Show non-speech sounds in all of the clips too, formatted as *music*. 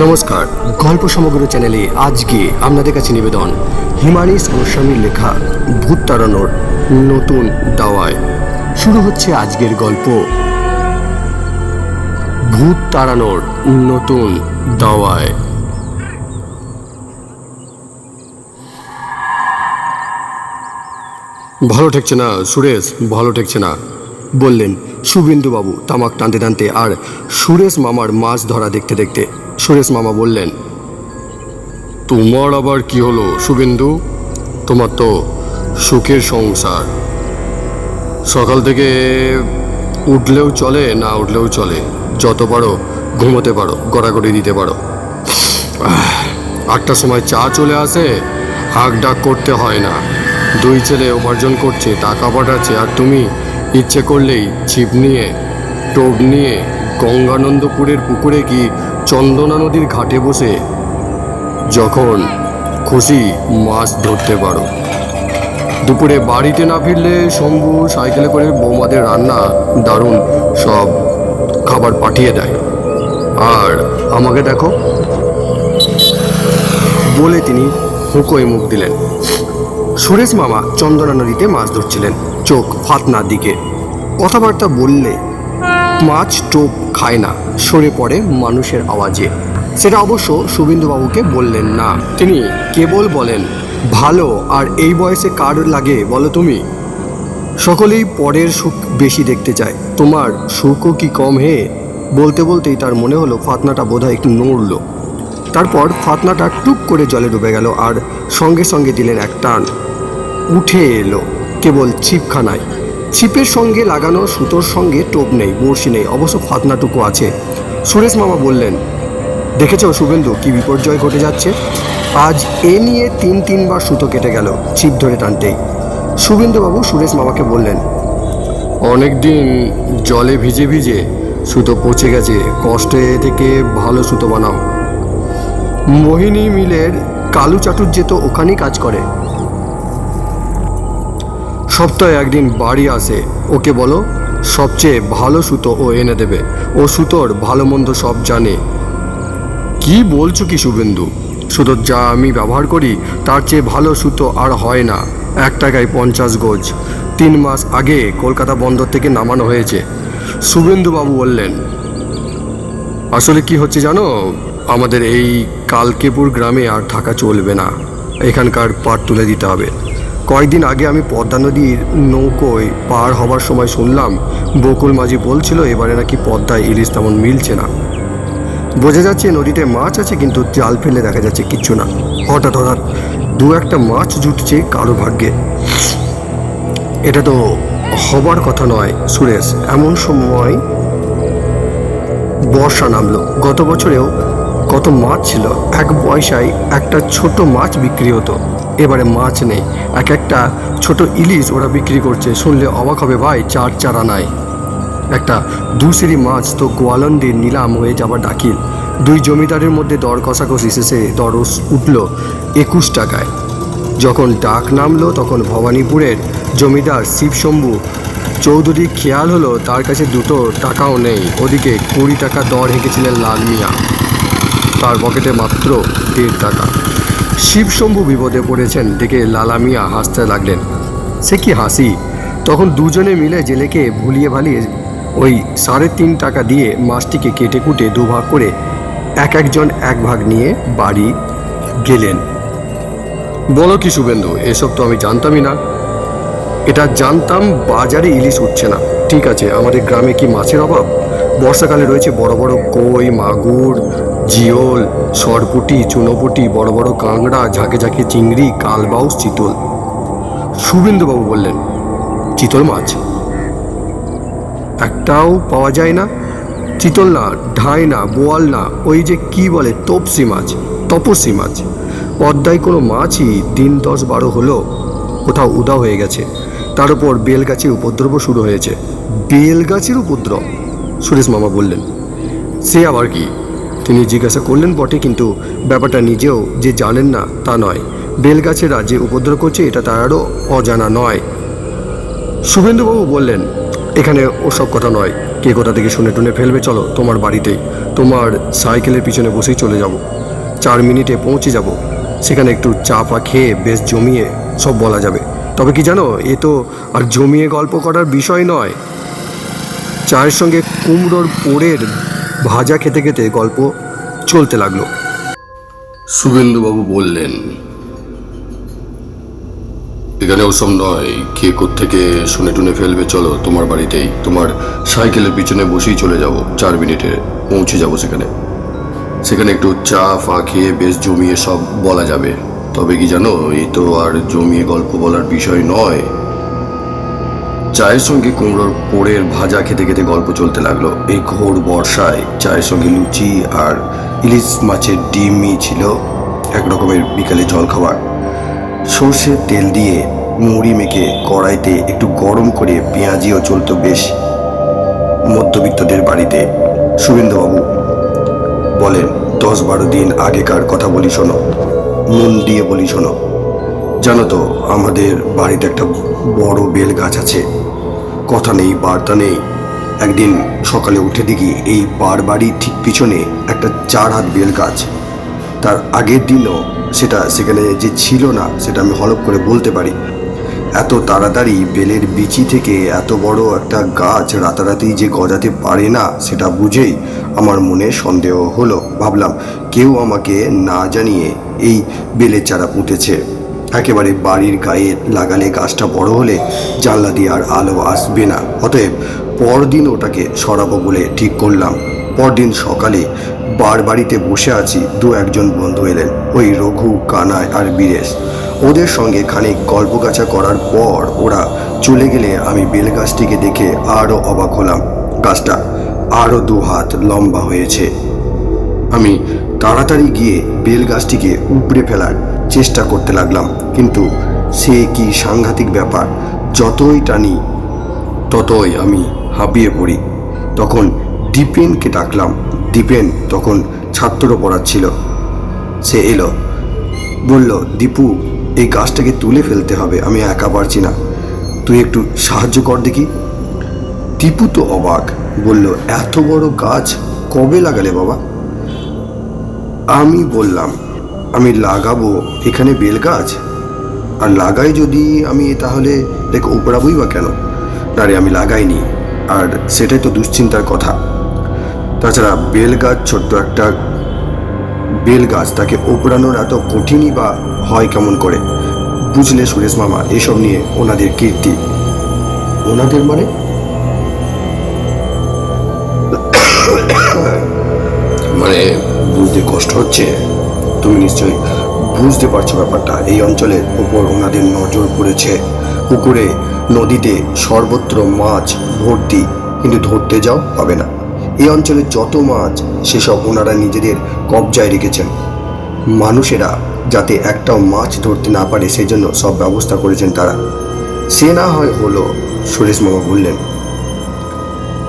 নমস্কার। গল্প সমগ্র চ্যানেলে আজকে আপনাদের কাছে নিবেদন। হিমানিস গোস্বামীর লেখা ভূত তাড়ানোর নতুন দাওয়ায়। শুরু হচ্ছে আজকের গল্প। ভূত তাড়ানোর নতুন দাওয়ায়। ভালো ঠেকছে না, সুরেশ, ভালো ঠেকছে না। বললেন শুভেন্দুবাবু তামাক টানতে টানতে আর সুরেশ মামার মাছ ধরা দেখতে দেখতে। সুরেশ মামা বললেন, তোমার আবার কি হলো শুভেন্দু তোমার তো সুখের সংসার। সকাল থেকে উঠলেও চলে, না উঠলেও চলে। যত পারো ঘুমোতে পারো, গড়াগড়ি দিতে পারো। আটটার সময় চা চলে আসে, হাঁক ডাক করতে হয় না। দুই ছেলে উপার্জন করছে, টাকা পাঠাচ্ছে, আর তুমি ইচ্ছে করলেই ছিপ নিয়ে, টোপ নিয়ে গঙ্গানন্দপুরের পুকুরে কি চন্দনা নদীর ঘাটে বসে যখন খুশি মাছ ধরতে পারো। দুপুরে বাড়িতে না ফিরলে শম্ভু সাইকেলে করে বৌমাদের রান্না দারুণ সব খাবার পাঠিয়ে দেয়। আর আমাকে দেখো বলে তিনি হুঁকোয় মুখ দিলেন। সুরেশ মামা চন্দনা নদীতে মাছ ধরছিলেন। চোখ ফাতনার দিকে। কথাবার্তা বললে মাছ টোপ খায় না, সরে পড়ে মানুষের আওয়াজে। সেটা অবশ্য শুভেন্দুবাবুকে বললেন না। তিনি কেবল বলেন, ভালো, আর এই বয়সে কার লাগে বলো তুমি? সকলেই পরের সুখ বেশি দেখতে চায়। তোমার সুখও কি কম হে? বলতে বলতেই তার মনে হলো ফাতনাটা বোধহয় একটু নড়ল। তারপর ফাতনাটা টুপ করে জলে ডুবে গেল আর সঙ্গে সঙ্গে দিলেন এক টান। উঠে এলো। কেবল ছিপখানায়। ছিপের সঙ্গে লাগানো সুতোর সঙ্গে টোপ নেই, বড়শি নেই, অবশ্য ফাতনাটুকু আছে। সুরেশ মামা বললেন, দেখেছ শুভেন্দু কি বিপর্যয় ঘটে যাচ্ছে? আজ এ নিয়ে তিন তিনবার সুতো কেটে গেল, ছিপ ধরে টানতেই। শুভেন্দুবাবু সুরেশ মামাকে বললেন অনেক দিন জলে ভিজে ভিজে সুতো পচে গেছে, কষ্টে থেকে ভালো সুতো বানাও। মোহিনী মিলের কালু চাটুর্যে তো ওখানেই কাজ করে। সপ্তাহে একদিন বাড়ি আসে। ওকে বলো, সবচেয়ে ভালো সুতো ও এনে দেবে। ও সুতোর ভালো মন্দ সব জানে। কি বলছো কি শুভেন্দু? সুতোর যা আমি ব্যবহার করি, তার চেয়ে ভালো সুতো আর হয় না। এক টাকায় পঞ্চাশ গোজ। তিন মাস আগে কলকাতা বন্দর থেকে নামানো হয়েছে। শুভেন্দুবাবু বললেন, আসলে কি হচ্ছে জানো? আমাদের এই কালকেপুর গ্রামে আর থাকা চলবে না। এখানকার পার তুলে দিতে হবে। কয়েকদিন আগে আমি পদ্মা নদীর নৌকোয় পার হবার সময় শুনলাম, বকুল মাঝি বলছিল এবারে নাকি পদ্মায় ইলিশ তেমন মিলছে না। বোঝা যাচ্ছে নদীতে মাছ আছে কিন্তু জাল ফেলে দেখা যাচ্ছে কিচ্ছু না। হঠাৎ হঠাৎ দু একটা মাছ জুটছে কারও ভাগ্যে। এটা তো হবার কথা নয়, সুরেশ। এমন সময় বর্ষা নামলো। গত বছরেও কত মাছ ছিল? এক পয়সায় একটা ছোট মাছ বিক্রি হতো। এবারে মাছ নেই। এক একটা ছোট ইলিশ ওরা বিক্রি করছে। শুনলে অবাক হবে, ভাই, চার চারা নাই। একটা দুসিরি মাছ তো গোয়ালন্দির নিলাম হয়ে যাবার ডাকিল দুই জমিদারের মধ্যে দর কষাকষি শেষে দর উঠল একুশ টাকায়। যখন ডাক নামলো, তখন ভবানীপুরের জমিদার শিবশম্ভু চৌধুরী খেয়াল হলো, তার কাছে দুটো টাকাও নেই। ওদিকে কুড়ি টাকা দর হেঁকেছিলেন লাল মিয়া। তার পকেটে মাত্র দেড় টাকা। শিবশম্ভু বিপদে পড়েছেন। দেখে লালা মিয়া হাসতে লাগলেন। সে কি হাসি? তখন দুজনে মিলে জেলেকে ভুলিয়ে ভালিয়ে ওই সাড়ে তিন টাকা দিয়ে মাছটিকে কেটে কুটে দুভাগ করে এক একজন এক ভাগ নিয়ে বাড়ি গেলেন। বলো কি শুভেন্দু, এসব তো আমি জানতামই না। এটা জানতাম বাজারে ইলিশ উঠছে না। ঠিক আছে, আমাদের গ্রামে কি মাছের অভাব? বর্ষাকালে রয়েছে বড় বড় কই, মাগুর জিওল, সরপুটি, চুনোপুটি, বড় বড় কাঁকড়া, ঝাঁকে ঝাঁকে চিংড়ি কালবাউস চিতল। শুভেন্দুবাবু বললেন, চিতল মাছ? একটাও পাওয়া যায় না। চিতল না, ঢাই না, বোয়াল না, ওই যে কি বলে তপসি মাছ তপসি মাছ। পদ্মায় কোনো মাছই দিন দশ বারো হলো কোথাও উদা হয়ে গেছে। তার উপর বেলগাছে উপদ্রব শুরু হয়েছে। বেলগাছের উপদ্রব? সুরেশ মামা বললেন। সে আবার কি? তিনি জিজ্ঞাসা করলেন, বটে, কিন্তু ব্যাপারটা নিজেও যে জানেন না তা নয়। বেলগাছেরা যে উপদ্রব করছে, এটা তারও অজানা নয়। শুভেন্দুবাবু বললেন, এখানে ওসব কথা নয়। কে কোথা থেকে শুনে টুনে ফেলবে, চলো তোমার বাড়িতেই। তোমার সাইকেলের পিছনে বসেই চলে যাব। চার মিনিটে পৌঁছে যাব। সেখানে একটু চা ফা খেয়ে বেশ জমিয়ে সব বলা যাবে। তবে কি জানো, এ তো আর জমিয়ে গল্প করার বিষয় নয়। চায়ের সঙ্গে কুমড়োর পোড়ের ভাজা খেতে খেতে গল্প চলতে লাগল। শুভেন্দুবাবু বললেন এখানে ওসব নয়। কে থেকে শুনে টুনে ফেলবে? চলো, তোমার বাড়িতেই। তোমার সাইকেলের পিছনে বসেই চলে যাব। চার মিনিটে পৌঁছে যাব সেখানে। সেখানে একটু চা, ফা খেয়ে বেশ জমিয়ে সব বলা যাবে। তবে কি জানো, এই তো আর জমিয়ে গল্প বলার বিষয় নয়। চায়ের সঙ্গে কুমড়োর পোড়ের ভাজা খেতে খেতে গল্প চলতে লাগল। এই ঘোর বর্ষায় চায়ের সঙ্গে লুচি আর ইলিশ মাছের ডিমই ছিল এক রকমের বিকালে জলখাবার সর্ষের তেল দিয়ে মুড়ি মেখে কড়াইতে একটু গরম করে পেঁয়াজিও চলতো বেশ। মধ্যবিত্তদের বাড়িতে শুভেন্দুবাবু বলেন, দশ বারো দিন আগেকার কথা বলি শোনো, মন দিয়ে বলি শোনো। জানো তো, আমাদের বাড়িতে একটা বড় বেল গাছ আছে। কথা নেই, বার্তা নেই। একদিন সকালে উঠে দেখি এই বার বাড়ির ঠিক পিছনে একটা চার হাত বেল গাছ তার আগের দিনও সেটা সেখানে যে ছিল না, সেটা আমি হলপ করে বলতে পারি। এত তাড়াতাড়ি বেলের বিচি থেকে এত বড় একটা গাছ রাতারাতি যে গজাতে পারে না, সেটা বুঝেই আমার মনে সন্দেহ হলো। ভাবলাম, কেউ আমাকে না জানিয়ে এই বেলের চারা পুঁতেছে। একেবারে বাড়ির গায়ে লাগালে গাছটা বড় হলে জানলা দিয়ে আর আলো আসবে না। অতএব পরদিন ওটাকে সরাবো বলে ঠিক করলাম। পরদিন সকালে বার বাড়িতে বসে আছি, দু একজন বন্ধু এলেন, ওই রঘু কানায় আর বীরেশ। ওদের সঙ্গে খানিক গল্পগাছা করার পর ওরা চলে গেলে আমি বেল গাছটিকে দেখে আরও অবাক হলাম। গাছটা আরও দু হাত লম্বা হয়েছে। আমি তাড়াতাড়ি গিয়ে বেল গাছটিকে উপড়ে ফেলার চেষ্টা করতে লাগলাম, কিন্তু সে কি সাংঘাতিক ব্যাপার। যতই টানি, ততই আমি হাঁপিয়ে পড়ি। তখন দীপেনকে ডাকলাম। দীপেন তখন ছাত্র পড়াচ্ছিল সে এলো, বলল, দীপু, এই গাছটাকে তুলে ফেলতে হবে, আমি একা পারছি না। তুই একটু সাহায্য কর দেখি। দীপু তো অবাক, বলল, এত বড় গাছ কবে লাগালে বাবা? আমি বললাম আমি লাগাবো। এখানে বেল গাছ আর লাগাই যদি আমি, তাহলে দেখ উপড়াবই বা কেন? না রে, আমি লাগাইনি। আর সেটাই তো দুশ্চিন্তার কথা। তাছাড়া বেল গাছ ছোট্ট একটা বেল গাছ তাকে ওপড়ানোর এত কঠিনই বা হয় কেমন করে? বুঝলে সুরেশ মামা, এসব নিয়ে ওনাদের কীর্তি। ওনাদের মানে? *coughs* মানে বুঝতে কষ্ট হচ্ছে। তুমি নিশ্চয়ই বুঝতে পারছ ব্যাপারটা। এই অঞ্চলের ওপর ওনাদের নজর পড়েছে। পুকুরে নদীতে সর্বত্র মাছ ভর্তি, কিন্তু ধরতে যাও হবে না। এই অঞ্চলে যত মাছ, সেসব ওনারা নিজেদের কবজায় রেখেছেন। মানুষেরা যাতে একটাও মাছ ধরতে না পারে সেই জন্য সব ব্যবস্থা করেছেন তারা। সে না হয় হলো, সুরেশ মামা বললেন।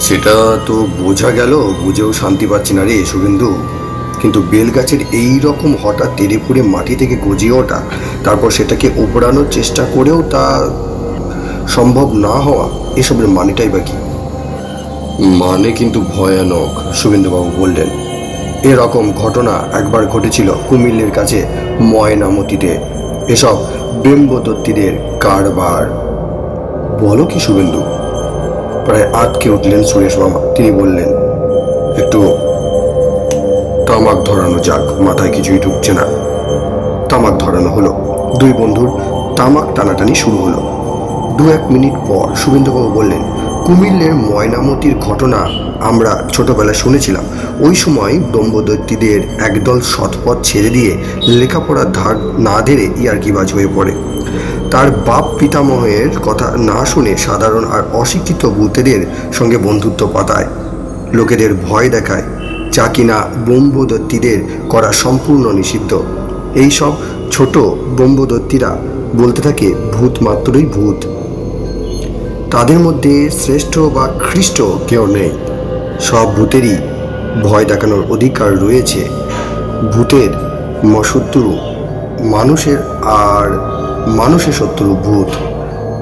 সেটা তো বোঝা গেল, বুঝেও শান্তি পাচ্ছি না রে, শুভেন্দু। কিন্তু বেল গাছের এই রকম হঠাৎ তেড়ে ফুড়ে মাটি থেকে গজিয়ে ওঠা তারপর সেটাকে উপড়ানোর চেষ্টা করেও তা সম্ভব না হওয়া এসবের মানেটাই বা কি? মানে কিন্তু ভয়ানক শুভেন্দুবাবু বললেন। এরকম ঘটনা একবার ঘটেছিল কুমিল্লের কাছে ময়নামতিতে। এসব বেম্বদত্তীদের কারবার। বলো কি শুভেন্দু? প্রায় আটকে উঠলেন সুরেশ মামা। তিনি বললেন একটু তামাক ধরানো যাক, মাথায় কিছুই ঢুকছে না। তামাক ধরানো হলো। দুই বন্ধুর তামাক টানাটানি শুরু হলো। দু এক মিনিট পর শুভেন্দুবাবু বললেন, কুমিল্লের ময়নামতির ঘটনা আমরা ছোটবেলায় শুনেছিলাম। ওই সময় ব্রহ্মদত্তীদের একদল সৎপথ ছেড়ে দিয়ে লেখাপড়ার ধার না ধেরে ইয়ার্কিবাজ হয়ে পড়ে। তার বাপ পিতামহের কথা না শুনে সাধারণ আর অশিক্ষিত ভূতেদের সঙ্গে বন্ধুত্ব পাতায়। লোকেদের ভয় দেখায়। যা কিনা ব্রহ্মদত্তীদের করা সম্পূর্ণ নিষিদ্ধ। এই সব ছোট ব্রহ্মদত্তীরা বলতে থাকে ভূত মাত্রই ভূত। তাদের মধ্যে শ্রেষ্ঠ বা খ্রিস্ট কেউ নেই। সব ভূতেরই ভয় দেখানোর অধিকার রয়েছে। ভূতের শত্রু মানুষের আর মানুষের শত্রু ভূত।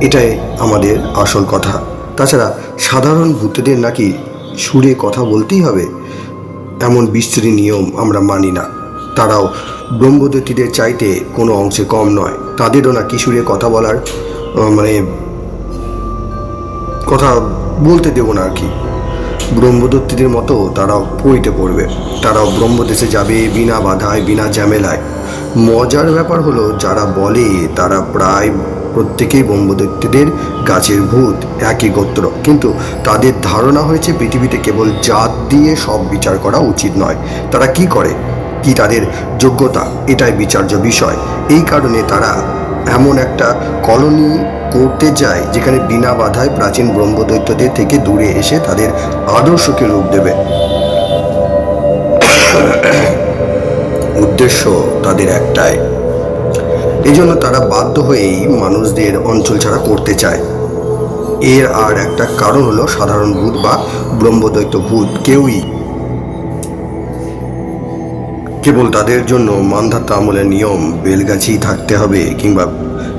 এটাই আমাদের আসল কথা। তাছাড়া সাধারণ ভূতেদের নাকি সুরে কথা বলতেই হবে। এমন বিশ্রী নিয়ম আমরা মানি না। তারাও ব্রহ্মদত্তীদের চাইতে কোনো অংশে কম নয়। তাদেরও না কিশোরে কথা বলার মানে কথা বলতে দেব না আর কি। ব্রহ্মদত্তীদের মতো তারাও পইতে পড়বে। তারাও ব্রহ্মদেশে যাবে বিনা বাধায়, বিনা ঝামেলায়। মজার ব্যাপার হলো, যারা বলে তারা প্রায় প্রত্যেকেই ব্রহ্মদত্তীদের গাছের ভূত, একই গোত্র। কিন্তু তাদের ধারণা হয়েছে পৃথিবীতে কেবল জাত দিয়ে সব বিচার করা উচিত নয়। তারা কি করে? কি তাদের যোগ্যতা? এটাই বিচার্য বিষয়। এই কারণে তারা এমন একটা কলোনি করতে যায়, যেখানে বিনা বাধায় প্রাচীন ব্রহ্মদৈত্যদের থেকে দূরে এসে তাদের আদর্শকে রূপ দেবে। উদ্দেশ্য তাদের একটাই। এই জন্য তারা বাধ্য হয়েই মানুষদের অঞ্চল ছাড়া করতে চায়। এর আর একটা কারণ হলো সাধারণ ভূত বা ব্রহ্মদৈত্য ভূত, কেউই। কেবল তাদের জন্য মান্ধাতা আমলের নিয়ম, বেলগাছি থাকতে হবে কিংবা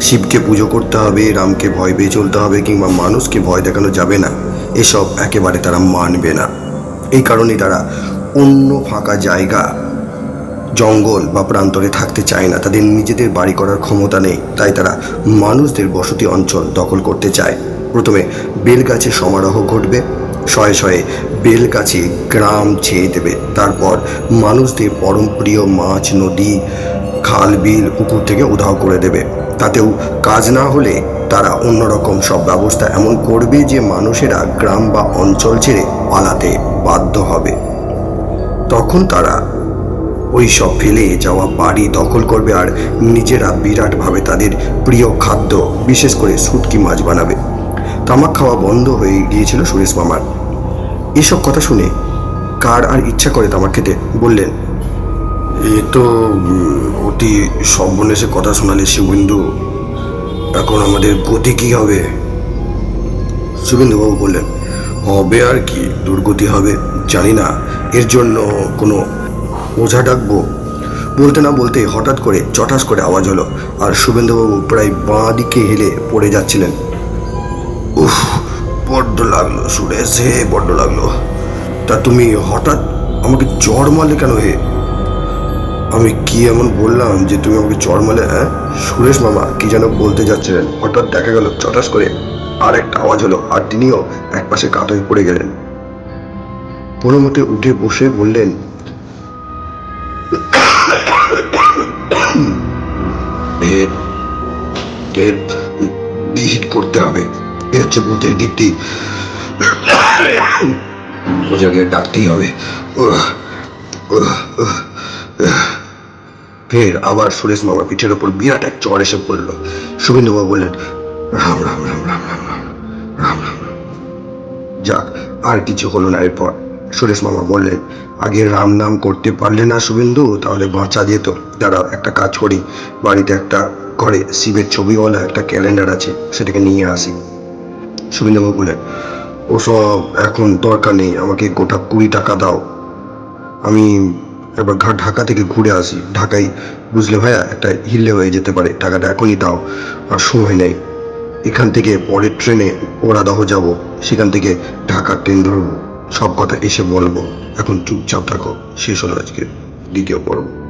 শিবকে পুজো করতে হবে, রামকে ভয় পেয়ে চলতে হবে কিংবা মানুষকে ভয় দেখানো যাবে না, এসব একেবারে তারা মানবে না। এই কারণে তারা অন্য ফাঁকা জায়গা জঙ্গল বা প্রান্তরে থাকতে চায় না। তাদের নিজেদের বাড়ি করার ক্ষমতা নেই। তাই তারা মানুষদের বসতি অঞ্চল দখল করতে চায়। প্রথমে বেলগাছে সমারোহ ঘটবে। শয়ে শয়ে বেলগাছে গ্রাম ছেয়ে দেবে। তারপর মানুষদের পরমপ্রিয় মাছ, নদী, খাল, বিল, পুকুর থেকে উধাও করে দেবে। তাতেও কাজ না হলে তারা অন্যরকম সব ব্যবস্থা এমন করবে যে মানুষেরা গ্রাম বা অঞ্চল ছেড়ে পালাতে বাধ্য হবে। তখন তারা ওই সব ফেলে যাওয়া বাড়ি দখল করবে আর নিজেরা বিরাটভাবে তাদের প্রিয় খাদ্য, বিশেষ করে শুটকি মাছ বানাবে। তামাক খাওয়া বন্ধ হয়ে গিয়েছিল সুরেশ মামার। এসব কথা শুনে কার আর ইচ্ছা করে তামাক খেতে বললেন, এ তো অতি সর্বনেশে কথা শোনালে শিববিন্দু, এখন আমাদের গতি কি হবে? শুভেন্দুবাবু বললেন, হবে আর কি, দুর্গতি হবে, জানি না। এর জন্য কোনো ওঝা ডাকবো। বলতে না বলতে হঠাৎ করে, চটাস করে আওয়াজ হলো, আর শুভেন্দুবাবু প্রায় বাঁ দিকে হেলে পড়ে যাচ্ছিলেন। উফ, বড্ড লাগল সুরেশ, হে, বড্ড লাগল। তা তুমি হঠাৎ আমাকে জ্বর মারলে কেন হে? আমি কি এমন বললাম যে তুমি আমাকে চড় মারলে হ্যাঁ? সুরেশ মামা কি যেন বলতে যাচ্ছিলেন। হঠাৎ দেখা গেল, চটাস করে আর একটা আওয়াজ হলো, আর তিনিও এক পাশে কাত হয়ে পড়ে গেলেন। কোনো মতে উঠে বসে বললেন এর এর বিহিত করতে হবে এ হচ্ছে ভূতের গীতি ওজাকে ডাকতেই হবে। ফের আবার সুরেশ মামা পিঠের ওপর বিরাট এক চড় এসে পড়ল শুভেন্দুবাবু বললেন রাম রাম রাম রাম রাম রাম রাম রাম রাম যাক আর কিছু হলো না এরপর সুরেশ মামা বললেন, আগে রাম নাম করতে পারলে না শুভেন্দু? তাহলে বাঁচা যেত। দাঁড়াও, একটা কাজ করি। বাড়িতে একটা ঘরে শিবের ছবিওয়ালা একটা ক্যালেন্ডার আছে, সেটাকে নিয়ে আসি। শুভেন্দুবাবু বললেন, ওসব এখন দরকার নেই, আমাকে গোটা কুড়ি টাকা দাও। আমি এবার ঘা- ঢাকা থেকে ঘুরে আসি। ঢাকায় বুঝলে ভাইয়া, একটা হিল্লে হয়ে যেতে পারে। টাকাটা এখনই দাও, আর সময় নেই। এখান থেকে পরের ট্রেনে ওরাদহ যাব। সেখান থেকে ঢাকার ট্রেন ধরবো। সব কথা এসে বলব। এখন চুপচাপ থাকো। শেষ হলো আজকে দ্বিতীয় পর্ব।